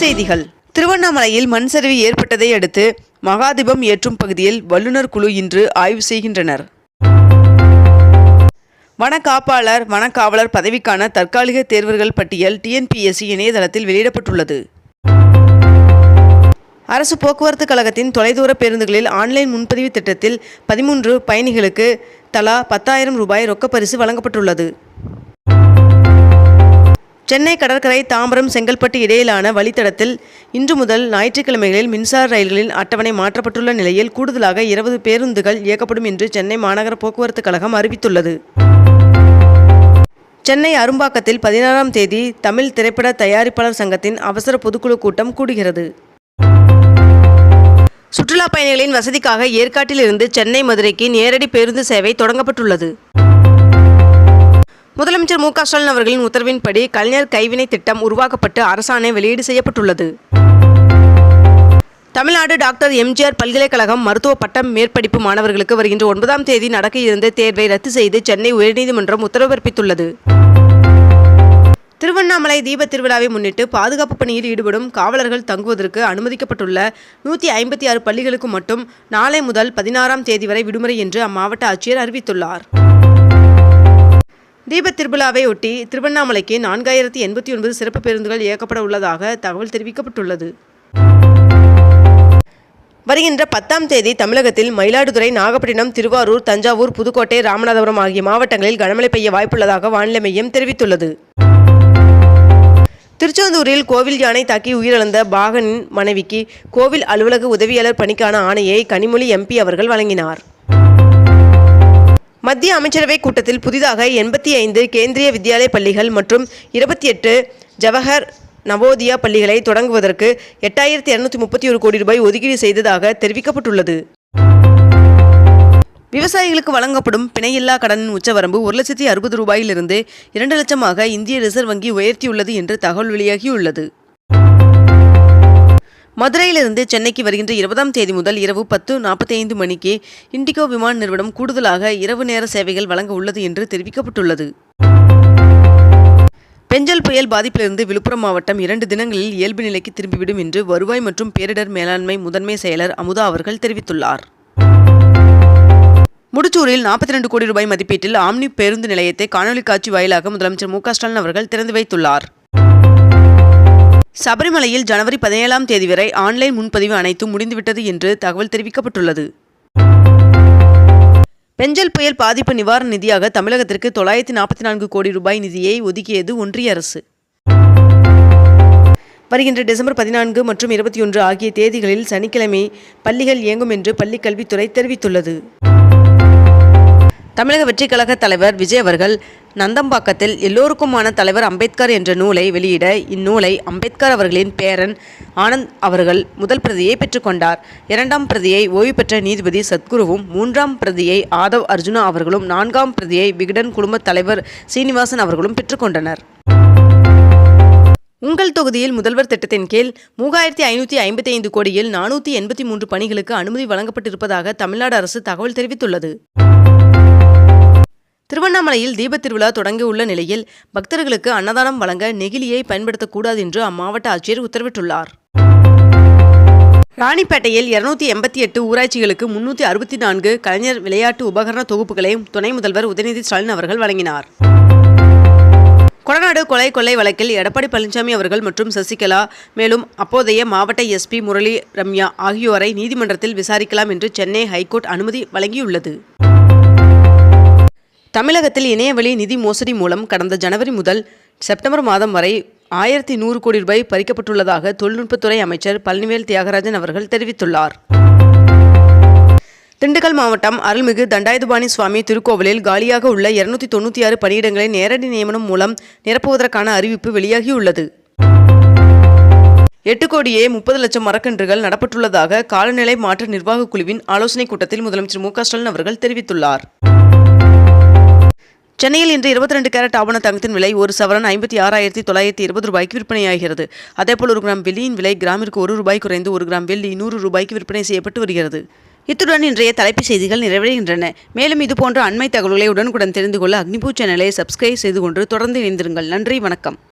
செய்திகள். திருவண்ணாமலையில் மண் சரிவு ஏற்பட்டதை அடுத்து மகாதிபம் ஏற்றும் பகுதியில் வல்லுநர் குழு இன்று ஆய்வு செய்கின்றனர். வனக்காப்பாளர் வனக்காவலர் பதவிக்கான தற்காலிக தேர்வர்கள் பட்டியல் டிஎன்பிஎஸ்சி இணையதளத்தில் வெளியிடப்பட்டுள்ளது. அரசு போக்குவரத்து கழகத்தின் தொலைதூர பேருந்துகளில் ஆன்லைன் முன்பதிவு திட்டத்தில் பதிமூன்று பயணிகளுக்கு தலா பத்தாயிரம் ரூபாய் ரொக்கப்பரிசு வழங்கப்பட்டுள்ளது. சென்னை கடற்கரை தாம்பரம் செங்கல்பட்டு இடையிலான வழித்தடத்தில் இன்று முதல் ஞாயிற்றுக்கிழமைகளில் மின்சார ரயில்களின் அட்டவணை மாற்றப்பட்டுள்ள நிலையில் கூடுதலாக இருபது பேருந்துகள் இயக்கப்படும் என்று சென்னை மாநகர போக்குவரத்து கழகம் அறிவித்துள்ளது. சென்னை அரும்பாக்கத்தில் பதினாறாம் தேதி தமிழ் திரைப்பட தயாரிப்பாளர் சங்கத்தின் அவசர பொதுக்குழு கூட்டம் கூடுகிறது. சுற்றுலா பயணிகளின் வசதிக்காக ஏற்காட்டிலிருந்து சென்னை மதுரைக்கு நேரடி பேருந்து சேவை தொடங்கப்பட்டுள்ளது. முதலமைச்சர் மு க ஸ்டாலின் அவர்களின் உத்தரவின்படி கலைஞர் கைவினை திட்டம் உருவாக்கப்பட்டு அரசாணை வெளியீடு செய்யப்பட்டுள்ளது. தமிழ்நாடு டாக்டர் எம்ஜிஆர் பல்கலைக்கழகம் மருத்துவ பட்டம் மேற்படிப்பு மாணவர்களுக்கு வருகின்ற ஒன்பதாம் தேதி நடக்க இருந்த தேர்வை ரத்து செய்து சென்னை உயர்நீதிமன்றம் உத்தரவு பிறப்பித்துள்ளது. திருவண்ணாமலை தீபத் திருவிழாவை முன்னிட்டு பாதுகாப்பு பணியில் ஈடுபடும் காவலர்கள் தங்குவதற்கு அனுமதிக்கப்பட்டுள்ள நூற்றி ஐம்பத்தி ஆறு பள்ளிகளுக்கு மட்டும் நாளை முதல் பதினாறாம் தேதி வரை விடுமுறை என்று அம்மாவட்ட ஆட்சியர் அறிவித்துள்ளார். தீபத் திருவிழாவை ஒட்டி திருவண்ணாமலைக்கு நான்காயிரத்தி எண்பத்தி ஒன்பது சிறப்பு பேருந்துகள் இயக்கப்பட உள்ளதாக தகவல் தெரிவிக்கப்பட்டுள்ளது. வருகின்ற பத்தாம் தேதி தமிழகத்தில் மயிலாடுதுறை நாகப்பட்டினம் திருவாரூர் தஞ்சாவூர் புதுக்கோட்டை ராமநாதபுரம் ஆகிய மாவட்டங்களில் கனமழை பெய்ய வாய்ப்புள்ளதாக வானிலை மையம் தெரிவித்துள்ளது. திருச்செந்தூரில் கோவில் யானை தாக்கி உயிரிழந்த பாகனின் மனைவிக்கு கோவில் அலுவலக உதவியாளர் பணிக்கான ஆணையை கனிமொழி எம்பி அவர்கள் வழங்கினார். மத்திய அமைச்சரவை கூட்டத்தில் புதிதாக எண்பத்தி ஐந்து கேந்திரிய வித்யாலய பள்ளிகள் மற்றும் இருபத்தி எட்டு ஜவஹர் நவோதியா பள்ளிகளை தொடங்குவதற்கு எட்டாயிரத்தி இரநூத்தி முப்பத்தி ஒரு கோடி ரூபாய் ஒதுக்கீடு செய்ததாக தெரிவிக்கப்பட்டுள்ளது. விவசாயிகளுக்கு வழங்கப்படும் பிணையில்லா கடனின் உச்சவரம்பு ஒரு லட்சத்தி அறுபது ரூபாயிலிருந்து இரண்டு லட்சமாக இந்திய ரிசர்வ் வங்கி உயர்த்தியுள்ளது என்று தகவல் வெளியாகியுள்ளது. மதுரையிலிருந்து சென்னைக்கு வருகின்ற இருபதாம் தேதி முதல் இரவு பத்து நாற்பத்தி ஐந்து மணிக்கு இண்டிகோ விமான நிறுவனம் கூடுதலாக இரவு நேர சேவைகள் வழங்க உள்ளது என்று தெரிவிக்கப்பட்டுள்ளது. பெஞ்சல் புயல் பாதிப்பிலிருந்து விழுப்புரம் மாவட்டம் இரண்டு தினங்களில் இயல்பு நிலைக்கு திரும்பிவிடும் என்று வருவாய் மற்றும் பேரிடர் மேலாண்மை முதன்மை செயலர் அமுதா அவர்கள் தெரிவித்துள்ளார். முடிச்சூரில் நாற்பத்தி ரெண்டு கோடி ரூபாய் மதிப்பீட்டில் ஆம்னி பேருந்து நிலையத்தை காணொலி காட்சி வாயிலாக முதலமைச்சர் மு ஸ்டாலின் அவர்கள் திறந்து வைத்துள்ளார். சபரிமலையில் ஜனவரி பதினேழாம் தேதி வரை ஆன்லைன் முன்பதிவு அனைத்தும் முடிந்துவிட்டது என்று தகவல் தெரிவிக்கப்பட்டுள்ளது. பெஞ்சல் புயல் பாதிப்பு நிவாரண நிதியாக தமிழகத்திற்கு தொள்ளாயிரத்தி நாற்பத்தி நான்கு கோடி ரூபாய் நிதியை ஒதுக்கியது ஒன்றிய அரசு. வருகின்ற டிசம்பர் பதினான்கு மற்றும் இருபத்தி ஒன்று ஆகிய தேதிகளில் சனிக்கிழமை பள்ளிகள் இயங்கும் என்று பள்ளிக் கல்வித்துறை தெரிவித்துள்ளது. தமிழக வெற்றிக் கழக தலைவர் விஜய் அவர்கள் நந்தம்பாக்கத்தில் எல்லோருக்குமான தலைவர் அம்பேத்கர் என்ற நூலை வெளியிட இந்நூலை அம்பேத்கர் அவர்களின் பேரன் ஆனந்த் அவர்கள் முதல் பிரதியை பெற்றுக்கொண்டார். இரண்டாம் பிரதியை ஓய்வு பெற்ற நீதிபதி சத்குருவும் மூன்றாம் பிரதியை ஆதவ் அர்ஜுனா அவர்களும் நான்காம் பிரதியை விகடன் குடும்பத் தலைவர் சீனிவாசன் அவர்களும் பெற்றுக்கொண்டனர். உங்கள் தொகுதியில் முதல்வர் திட்டத்தின் கீழ் மூவாயிரத்தி ஐநூற்றி ஐம்பத்தி ஐந்து கோடியில் நானூற்றி எண்பத்தி மூன்று பணிகளுக்கு அனுமதி வழங்கப்பட்டிருப்பதாக தமிழ்நாடு அரசு தகவல் தெரிவித்துள்ளது. திருவண்ணாமலையில் தீபத்திருவிழா தொடங்கியுள்ள நிலையில் பக்தர்களுக்கு அன்னதானம் வழங்க நெகிழியை பயன்படுத்தக்கூடாது என்று அம்மாவட்ட ஆட்சியர் உத்தரவிட்டுள்ளார். ராணிப்பேட்டையில் இருநூத்தி எண்பத்தி எட்டு ஊராட்சிகளுக்கு முன்னூற்றி அறுபத்தி நான்கு கலைஞர் விளையாட்டு உபகரண தொகுப்புகளை துணை முதல்வர் உதயநிதி ஸ்டாலின் அவர்கள் வழங்கினார். கொடநாடு கொலை கொள்ளை வழக்கில் எடப்பாடி பழனிசாமி அவர்கள் மற்றும் சசிகலா மேலும் அப்போதைய மாவட்ட எஸ்பி முரளி ரம்யா ஆகியோரை நீதிமன்றத்தில் விசாரிக்கலாம் என்று சென்னை ஹைகோர்ட் அனுமதி வழங்கியுள்ளது. தமிழகத்தில் இணையவழி நிதி மோசடி மூலம் கடந்த ஜனவரி முதல் செப்டம்பர் மாதம் வரை ஆயிரத்தி நூறு கோடி ரூபாய் பறிக்கப்பட்டுள்ளதாக தொழில்நுட்பத்துறை அமைச்சர் பழனிவேல் தியாகராஜன் அவர்கள் தெரிவித்துள்ளார். திண்டுக்கல் மாவட்டம் அருள்மிகு தண்டாயுதபாணி சுவாமி திருக்கோவிலில் காலியாக உள்ள இருநூத்தி தொண்ணூற்றி ஆறு பணியிடங்களை நேரடி நியமனம் மூலம் நிரப்புவதற்கான அறிவிப்பு வெளியாகியுள்ளது. எட்டு கோடியே முப்பது லட்சம் மரக்கன்றுகள் நடப்பட்டுள்ளதாக காலநிலை மாற்ற நிர்வாகக் குழுவின் ஆலோசனைக் கூட்டத்தில் முதலமைச்சர் மு ஸ்டாலின் அவர்கள் தெரிவித்துள்ளார். சென்னையில் இன்று இருபத்தி ரெண்டு கேரட் ஆவண தங்கத்தின் விலை ஒரு சவரன் ஐம்பத்தி ஆறாயிரத்தி தொள்ளாயிரத்தி இருபது ரூபாய்க்கு விற்பனையாகிறது. அதேபோல் ஒரு கிராம் வெள்ளியின் விலை கிராமிற்கு ஒரு ரூபாய் குறைந்து ஒரு கிராம் வெள்ளி நூறு ரூபாய்க்கு விற்பனை செய்யப்பட்டு வருகிறது. இத்துடன் இன்றைய தலைப்புச் செய்திகள் நிறைவடைகின்றன. மேலும் இதுபோன்ற அண்மை தகவல்களை உடனுக்குடன் தெரிந்து கொள்ள அக்னிபூ சேனலை சப்ஸ்கிரைப் செய்து கொண்டு தொடர்ந்து இணைந்திருங்கள். நன்றி வணக்கம்.